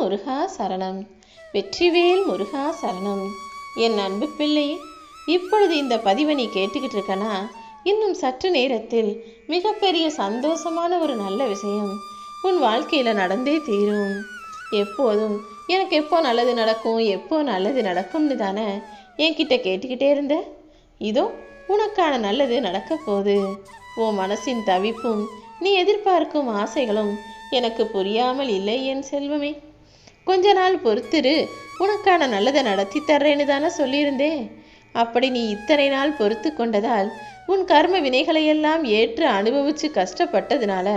முருகா சரணம். வெற்றிவேல் முருகா சரணம். என் அன்பு பிள்ளை இப்பொழுது இந்த பதிவை நீ கேட்டுக்கிட்டு இருக்கனா? இன்னும் சற்று நேரத்தில் மிகப்பெரிய சந்தோஷமான ஒரு நல்ல விஷயம் உன் வாழ்க்கையில் நடந்தே தீரும். எப்போதும் எனக்கு எப்போ நல்லது நடக்கும் எப்போ நல்லது நடக்கும்னு தானே என்கிட்ட கேட்டுக்கிட்டே இருந்த? இதோ உனக்கான நல்லது நடக்க போகுது. உன் மனசின் தவிப்பும் நீ எதிர்பார்க்கும் ஆசைகளும் எனக்கு புரியாமல் இல்லை என் செல்வமே. கொஞ்ச நாள் பொறுத்துரு. உனக்கான நல்லதை நடத்தி தர்றேன்னு தானே சொல்லியிருந்தேன். அப்படி நீ இத்தனை நாள் பொறுத்து கொண்டதால் உன் கர்ம வினைகளையெல்லாம் ஏற்று அனுபவிச்சு கஷ்டப்பட்டதுனால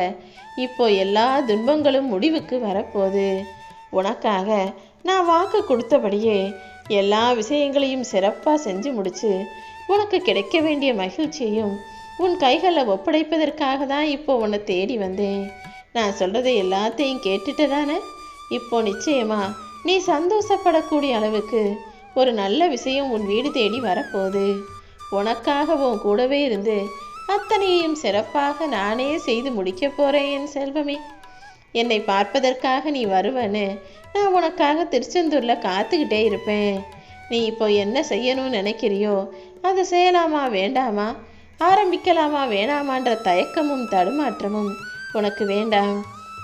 இப்போ எல்லா துன்பங்களும் முடிவுக்கு வரப்போகுது. உனக்காக நான் வாக்கு கொடுத்தபடியே எல்லா விஷயங்களையும் சிறப்பாக செஞ்சு முடிச்சு உனக்கு கிடைக்க வேண்டிய மகிழ்ச்சியையும் உன் கைகளில் ஒப்படைப்பதற்காக தான் இப்போ உன்னை தேடி வந்தேன். நான் சொல்கிறத எல்லாத்தையும் கேட்டுட்டு தானே? இப்போ நிச்சயமா நீ சந்தோஷப்படக்கூடிய அளவுக்கு ஒரு நல்ல விஷயம் உன் வீடு தேடி வரப்போகுது. உனக்காக உன் கூடவே இருந்து அத்தனையும் சிறப்பாக நானே செய்து முடிக்கப் போகிறேன் என் செல்வமே. என்னை பார்ப்பதற்காக நீ வருவன்னு நான் உனக்காக திருச்செந்தூரில் காத்துக்கிட்டே இருப்பேன். நீ இப்போ என்ன செய்யணும்னு நினைக்கிறியோ அதை செய்யலாமா வேண்டாமா? ஆரம்பிக்கலாமா வேணாமான்ற தயக்கமும் தடுமாற்றமும் உனக்கு வேண்டாம்.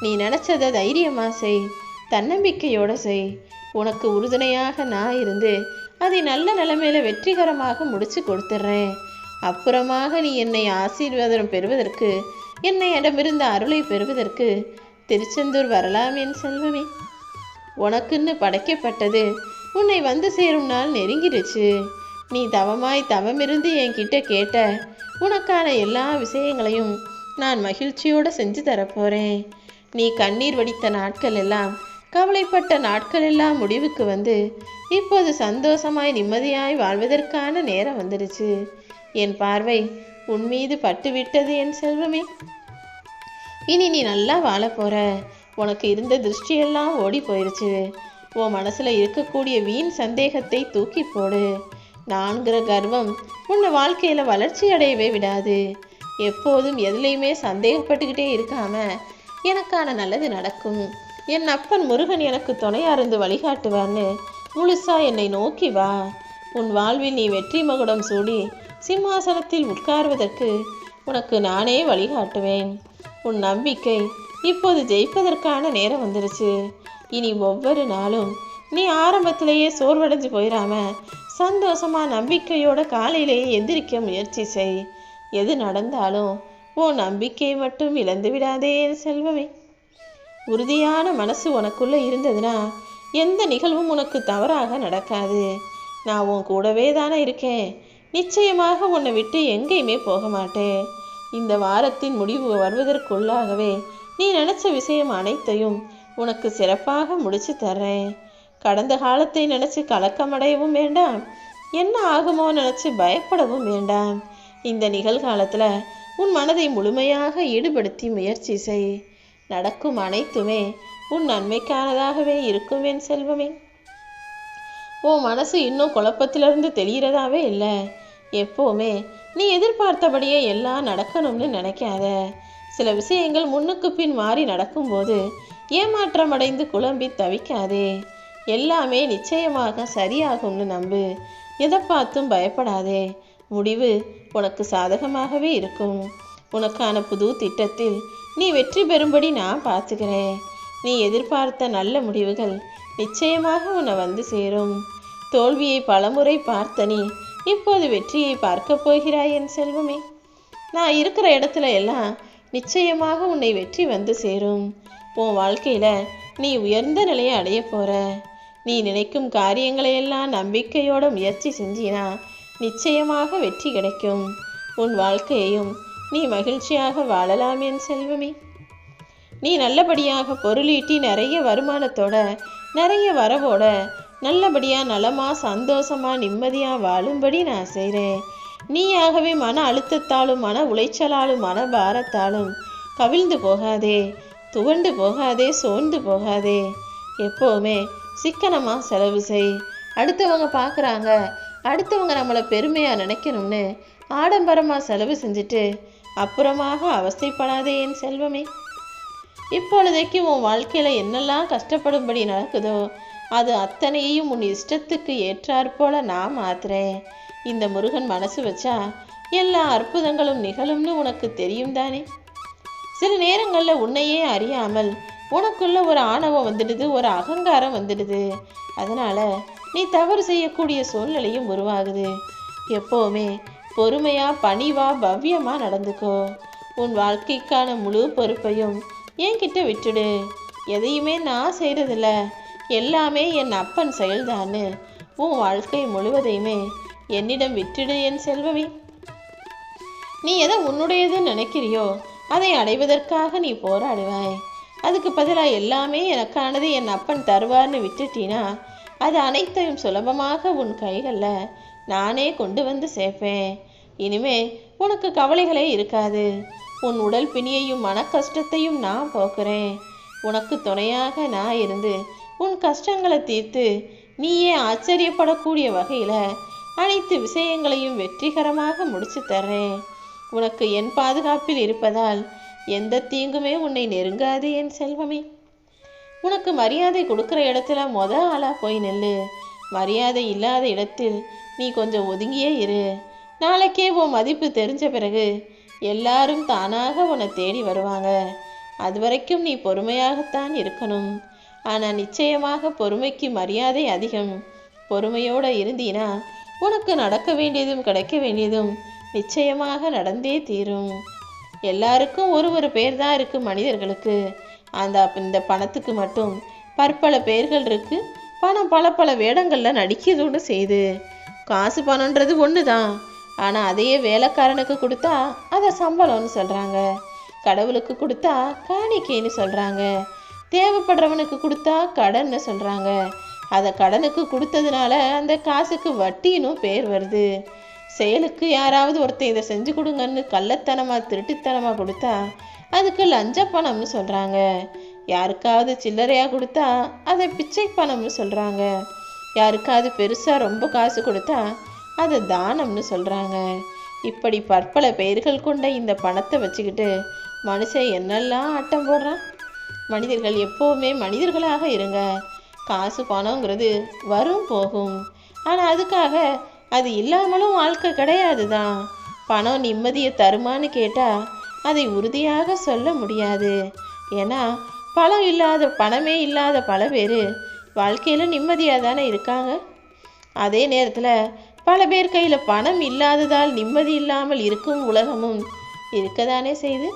நீ நினச்சதை தைரியமாக செய். தன்னம்பிக்கையோட செய். உனக்கு உறுதுணையாக நான் இருந்து அதை நல்ல நிலைமையில வெற்றிகரமாக முடிச்சு கொடுத்துட்றேன் அப்புறமாக நீ என்னை ஆசீர்வாதம் பெறுவதற்கு என்னை இடமிருந்த அருளை பெறுவதற்கு திருச்செந்தூர் வரலாம் என் செல்வமே. உனக்குன்னு படைக்கப்பட்டது உன்னை வந்து சேரும் நாள் நெருங்கிடுச்சு. நீ தவமாய் தவமிருந்து என்கிட்ட கேட்ட உனக்கான எல்லா விஷயங்களையும் நான் மகிழ்ச்சியோடு செஞ்சு தரப்போறேன். நீ கண்ணீர் வடித்த நாட்கள் எல்லாம் கவலைப்பட்ட நாட்கள் எல்லாம் முடிவுக்கு வந்து இப்போது சந்தோஷமாய் நிம்மதியாய் வாழ்வதற்கான நேரம் வந்துடுச்சு. என் பார்வை உன் மீது பட்டுவிட்டது என் செல்வமே. இனி நீ நல்லா வாழ போற. உனக்கு இருந்த திருஷ்டியெல்லாம் ஓடி போயிருச்சு. உன் மனசுல இருக்கக்கூடிய வீண் சந்தேகத்தை தூக்கி போடு. நான்கிற கர்வம் உன்னை வாழ்க்கையில வளர்ச்சி அடையவே விடாது. எப்போதும் எதுலேயுமே சந்தேகப்பட்டுக்கிட்டே இருக்காம எனக்கான நல்லது நடக்கும். என் அப்பன் முருகன் எனக்கு துணையா இருந்து வழிகாட்டுவான்னு முழுசா என்னை நோக்கி வா. உன் வாழ்வில் நீ வெற்றி மகுடம் சூடி சிம்மாசனத்தில் உட்கார்வதற்கு உனக்கு நானே வழிகாட்டுவேன். உன் நம்பிக்கை இப்போது ஜெயிப்பதற்கான நேரம் வந்துருச்சு. இனி ஒவ்வொரு நாளும் நீ ஆரம்பத்திலேயே சோர்வடைஞ்சு போயிடாம சந்தோஷமா நம்பிக்கையோட காலையிலேயே எந்திரிக்க முயற்சி செய். எது நடந்தாலும் உன் நம்பிக்கை மட்டும் இழந்து விடாதே செல்வமே. உறுதியான மனசு உனக்குள்ளே இருந்ததுன்னா எந்த நிகழ்வும் உனக்கு தவறாக நடக்காது. நான் உன் கூடவே தானே இருக்கேன். நிச்சயமாக உன்னை விட்டு எங்கேயுமே போக மாட்டேன். இந்த வாரத்தின் முடிவு வருவதற்குள்ளாகவே நீ நினச்ச விஷயம் அனைத்தையும் உனக்கு சிறப்பாக முடிச்சு தர்றேன். கடந்த காலத்தை நினச்சி கலக்கமடையவும் வேண்டாம். என்ன ஆகுமோ நினச்சி பயப்படவும் வேண்டாம். இந்த நிகழ்காலத்தில் உன் மனதை முழுமையாக ஈடுபடுத்தி முயற்சி செய். நடக்கும் அனைத்துமே உன் நன்மைக்கானதாகவே இருக்கும் என் செல்வமே. உன் மனசு இன்னும் குழப்பத்திலிருந்து தெளிகிறதாவே இல்லை. எப்போவுமே நீ எதிர்பார்த்தபடியே எல்லாம் நடக்கணும்னு நினைக்காத. சில விஷயங்கள் முன்னுக்கு பின் மாறி நடக்கும்போது ஏமாற்றமடைந்து குழம்பி தவிக்காதே. எல்லாமே நிச்சயமாக சரியாகும்னு நம்பு. எதை பார்த்தும் பயப்படாதே. முடிவு உனக்கு சாதகமாகவே இருக்கும். உனக்கான புது திட்டத்தில் நீ வெற்றி பெறும்படி நான் பார்த்துக்கிறேன். நீ எதிர்பார்த்த நல்ல முடிவுகள் நிச்சயமாக உன்னை வந்து சேரும். தோல்வியை பலமுறை பார்த்த நீ இப்போது வெற்றியை பார்க்க போகிறாய் என் செல்வமே. நான் இருக்கிற இடத்துல எல்லாம் நிச்சயமாக உன்னை வெற்றி வந்து சேரும். உன் வாழ்க்கையில நீ உயர்ந்த நிலையை அடைய போற. நீ நினைக்கும் காரியங்களையெல்லாம் நம்பிக்கையோட முயற்சி செஞ்சினா நிச்சயமாக வெற்றி கிடைக்கும். உன் வாழ்க்கையையும் நீ மகிழ்ச்சியாக வாழலாம் என் செல்வமே. நீ நல்லபடியாக பொருளீட்டி நிறைய வருமானத்தோட நிறைய வரவோட நல்லபடியாக நலமா சந்தோஷமா நிம்மதியாக வாழும்படி நான் செய்கிறேன் நீயாகவே மன அழுத்தத்தாலும் மன உளைச்சலாலும் மன பாரத்தாலும் கவிழ்ந்து போகாதே துவண்டு போகாதே சோர்ந்து போகாதே. எப்போவுமே சிக்கனமாக செலவு செய். அடுத்தவங்க பார்க்குறாங்க அடுத்தவங்க நம்மளை பெருமையாக நினைக்கணும்னு ஆடம்பரமாக செலவு செஞ்சுட்டு அப்புறமாக அவஸ்தைப்படாதே என் செல்வமே. இப்பொழுதைக்கு உன் வாழ்க்கையில் என்னெல்லாம் கஷ்டப்படும்படி நடக்குதோ அது அத்தனையையும் உன் இஷ்டத்துக்கு ஏற்றாற்போல நான் மாத்துறேன். இந்த முருகன் மனசு வச்சா எல்லா அற்புதங்களும் நிகழும்னு உனக்கு தெரியும் தானே? சில நேரங்களில் உன்னையே அறியாமல் உனக்குள்ள ஒரு ஆணவம் வந்துடுது ஒரு அகங்காரம் வந்துடுது. அதனால நீ தவறு செய்யக்கூடிய சூழ்நிலையும் உருவாகுது. எப்போவுமே பொறுமையா பணிவா பவ்யமா நடந்துக்கோ. உன் வாழ்க்கைக்கான முழு பொறுப்பையும் என்கிட்ட விட்டுடு. எதையுமே நான் செய்கிறதில்ல எல்லாமே என் அப்பன் செயல்தான்னு. உன் வாழ்க்கை முழுவதையுமே என்னிடம் விட்டுடு என் செல்வவி நீ எதை உன்னுடையதுன்னு நினைக்கிறியோ அதை அடைவதற்காக நீ போராடுவாய். அதுக்கு பதிலாக எல்லாமே எனக்கானது என் அப்பன் தருவார்னு விட்டுட்டீனா அது அனைத்தையும் சுலபமாக உன் கைகளில் நானே கொண்டு வந்து சேர்ப்பேன். இனிமே உனக்கு கவலைகளே இருக்காது. உன் உடல் பிணியையும் மன கஷ்டத்தையும் நான் போக்குறேன். உனக்கு துணையாக நான் இருந்து உன் கஷ்டங்களை தீர்த்து நீயே ஆச்சரியப்படக்கூடிய வகையில் அனைத்து விஷயங்களையும் வெற்றிகரமாக முடிச்சு தர்றேன். உனக்கு என் பாதுகாப்பில் இருப்பதால் எந்த தீங்குமே உன்னை நெருங்காது என் செல்வமே. உனக்கு மரியாதை கொடுக்குற இடத்துல மொத ஆளாக போய் நெல்லு. மரியாதை இல்லாத இடத்தில் நீ கொஞ்சம் ஒதுங்கியே இரு. நாளைக்கே உன் மதிப்பு தெரிஞ்ச பிறகு எல்லாரும் தானாக உன்னை தேடி வருவாங்க. அது வரைக்கும் நீ பொறுமையாகத்தான் இருக்கணும். ஆனால் நிச்சயமாக பொறுமைக்கு மரியாதை அதிகம். பொறுமையோடு இருந்தீனா உனக்கு நடக்க வேண்டியதும் கிடைக்க வேண்டியதும் நிச்சயமாக நடந்தே தீரும். எல்லாருக்கும் ஒரு ஒரு பேர் தான் இருக்கு மனிதர்களுக்கு. அந்த இந்த பணத்துக்கு மட்டும் பற்பல பேர்கள் இருக்கு. பணம் பல பல வேடங்களில் நடிக்கிறதோடு செய்து. காசு பணன்றது ஒன்று தான் ஆனால் அதையே வேலைக்காரனுக்கு கொடுத்தா அதை சம்பளம்னு சொல்கிறாங்க கடவுளுக்கு கொடுத்தா காணிக்கைன்னு சொல்கிறாங்க தேவைப்படுறவனுக்கு கொடுத்தா கடன்னு சொல்கிறாங்க அதை கடனுக்கு கொடுத்ததுனால அந்த காசுக்கு வட்டினும் பேர் வருது. செயலுக்கு யாராவது ஒருத்தன் இதை செஞ்சு கொடுங்கன்னு கள்ளத்தனமாக திருட்டுத்தனமாக கொடுத்தா அதுக்கு லஞ்ச பணம்னு சொல்கிறாங்க யாருக்காவது சில்லறையாக கொடுத்தா அதை பிச்சை பணம்னு சொல்கிறாங்க யாருக்காவது பெருசாக ரொம்ப காசு கொடுத்தா அதை தானம்னு சொல்கிறாங்க இப்படி பற்பல பெயர்கள் கொண்ட இந்த பணத்தை வச்சுக்கிட்டு மனுஷன் என்னெல்லாம் ஆட்டம் போடுறான்? மனிதர்கள் எப்போவுமே மனிதர்களாக இருங்க. காசு பணங்கிறது வரும் போகும். ஆனால் அதுக்காக அது இல்லாமலும் வாழ்க்கை கிடையாது தான் பணம் நிம்மதியை தருமான்னு கேட்டால் அதை உறுதியாக சொல்ல முடியாது. ஏன்னா பணம் இல்லாத பணமே இல்லாத பல பேர் வாழ்க்கையில் நிம்மதியாக தானே இருக்காங்க. அதே நேரத்தில் பல பேர் கையில் பணம் இல்லாததால் நிம்மதி இல்லாமல் இருக்கும் உலகமும் இருக்கதானே செய்து?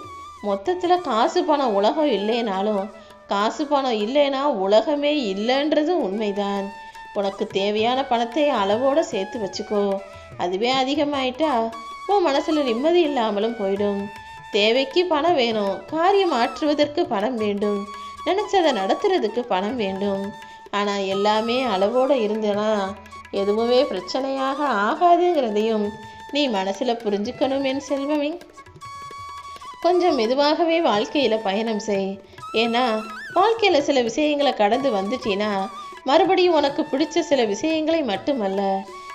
மொத்தத்தில் காசு பணம் உலகம் இல்லைனாலும் காசு பணம் இல்லைன்னா உலகமே இல்லைன்றதும் உண்மைதான். உனக்கு தேவையான பணத்தை அளவோடு சேர்த்து வச்சுக்கோ. அதுவே அதிகமாயிட்டா உன் மனசில் நிம்மதி இல்லாமலும் போயிடும். தேவைக்கு பணம் வேணும். காரியம் ஆற்றுவதற்கு பணம் வேண்டும். நினச்சதை நடத்துறதுக்கு பணம் வேண்டும். ஆனால் எல்லாமே அளவோடு இருந்தனா எதுவுமே பிரச்சனையாக ஆகாதுங்கிறதையும் நீ மனசில் புரிஞ்சுக்கணும் என் செல்வமே. கொஞ்சம் மெதுவாகவே வாழ்க்கையில் பயணம் செய். ஏன்னா வாழ்க்கையில் சில விஷயங்களை கடந்து வந்துட்டினா மறுபடியும் உனக்கு பிடிச்ச சில விஷயங்களை மட்டுமல்ல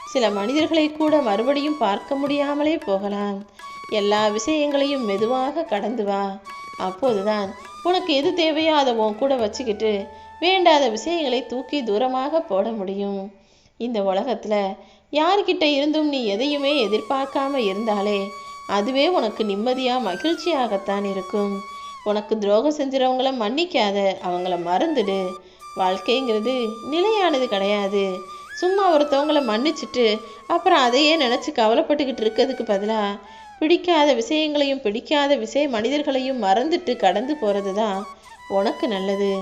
சில மனிதர்களை கூட மறுபடியும் பார்க்க முடியாமலே போகலாம். எல்லா விஷயங்களையும் மெதுவாக கடந்து வா. அப்போதுதான் உனக்கு எது தேவையோ அதை உன் கூட வச்சுக்கிட்டு வேண்டாத விஷயங்களை தூக்கி தூரமாக போட முடியும். இந்த உலகத்தில் யார்கிட்ட இருந்தும் நீ எதையுமே எதிர்பார்க்காம இருந்தாலே அதுவே உனக்கு நிம்மதியாக மகிழ்ச்சியாகத்தான் இருக்கும். உனக்கு துரோகம் செஞ்சுறவங்கள மன்னிக்காத அவங்கள மறந்துடு. வாழ்க்கைங்கிறது நிலையானது கிடையாது. சும்மா ஒருத்தவங்கள மன்னிச்சிட்டு அப்புறம் அதையே நினச்சி கவலைப்பட்டுக்கிட்டு இருக்கிறதுக்கு பதிலாக பிடிக்காத விஷயங்களையும் பிடிக்காத விஷய மனிதர்களையும் மறந்துட்டு கடந்து போகிறது தான் உனக்கு நல்லது.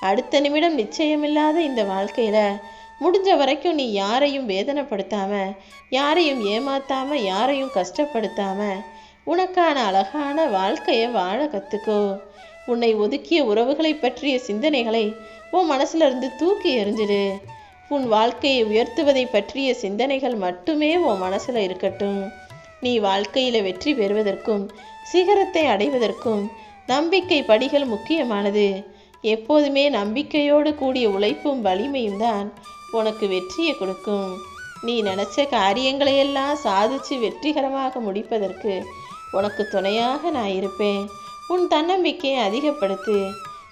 அடுத்த நிமிடம் நிச்சயமில்லாத இந்த வாழ்க்கையில் முடிஞ்ச வரைக்கும் நீ யாரையும் வேதனைப்படுத்தாம யாரையும் ஏமாத்தாம யாரையும் கஷ்டப்படுத்தாம உனக்கான அழகான வாழ்க்கையை வாழ கற்றுக்கோ உன்னை ஒதுக்கிய உறவுகளை பற்றிய சிந்தனைகளை உன் மனசுல இருந்து தூக்கி எறிஞ்சிடு. உன் வாழ்க்கையை உயர்த்துவதை பற்றிய சிந்தனைகள் மட்டுமே உன் மனசுல இருக்கட்டும். நீ வாழ்க்கையில வெற்றி பெறுவதற்கும் சிகரத்தை அடைவதற்கும் நம்பிக்கை படிகள் முக்கியமானது. எப்போதுமே நம்பிக்கையோடு கூடிய உழைப்பும் வலிமையும் தான் உனக்கு வெற்றியை கொடுக்கும். நீ நினச்ச காரியங்களையெல்லாம் சாதிச்சு வெற்றிகரமாக முடிப்பதற்கு உனக்கு துணையாக நான் இருப்பேன். உன் தன்னம்பிக்கையை அதிகப்படுத்து.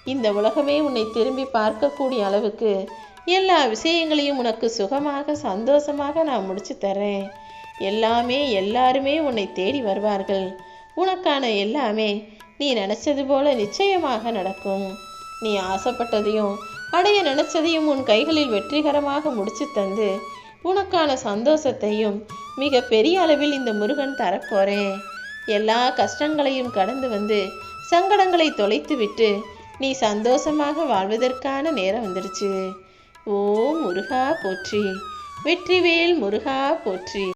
இந்த உலகமே உன்னை திரும்பி பார்க்கக்கூடிய அளவுக்கு எல்லா விஷயங்களையும் உனக்கு சுகமாக சந்தோஷமாக நான் முடிச்சு தரேன் எல்லாமே எல்லாருமே உன்னை தேடி வருவார்கள். உனக்கான எல்லாமே நீ நினைச்சது போல நிச்சயமாக நடக்கும். நீ ஆசைப்பட்டதையும் அடைய நினைச்சதையும் உன் கைகளில் வெற்றிகரமாக முடிச்சு தந்து உனக்கான சந்தோஷத்தையும் மிக பெரிய அளவில் இந்த முருகன் தரப்போறேன் எல்லா கஷ்டங்களையும் கடந்து வந்து சங்கடங்களை தொலைத்து விட்டு நீ சந்தோஷமாக வாழ்வதற்கான நேரம் வந்துடுச்சு. ஓ முருகா போற்றி வெற்றிவேல் முருகா போற்றி.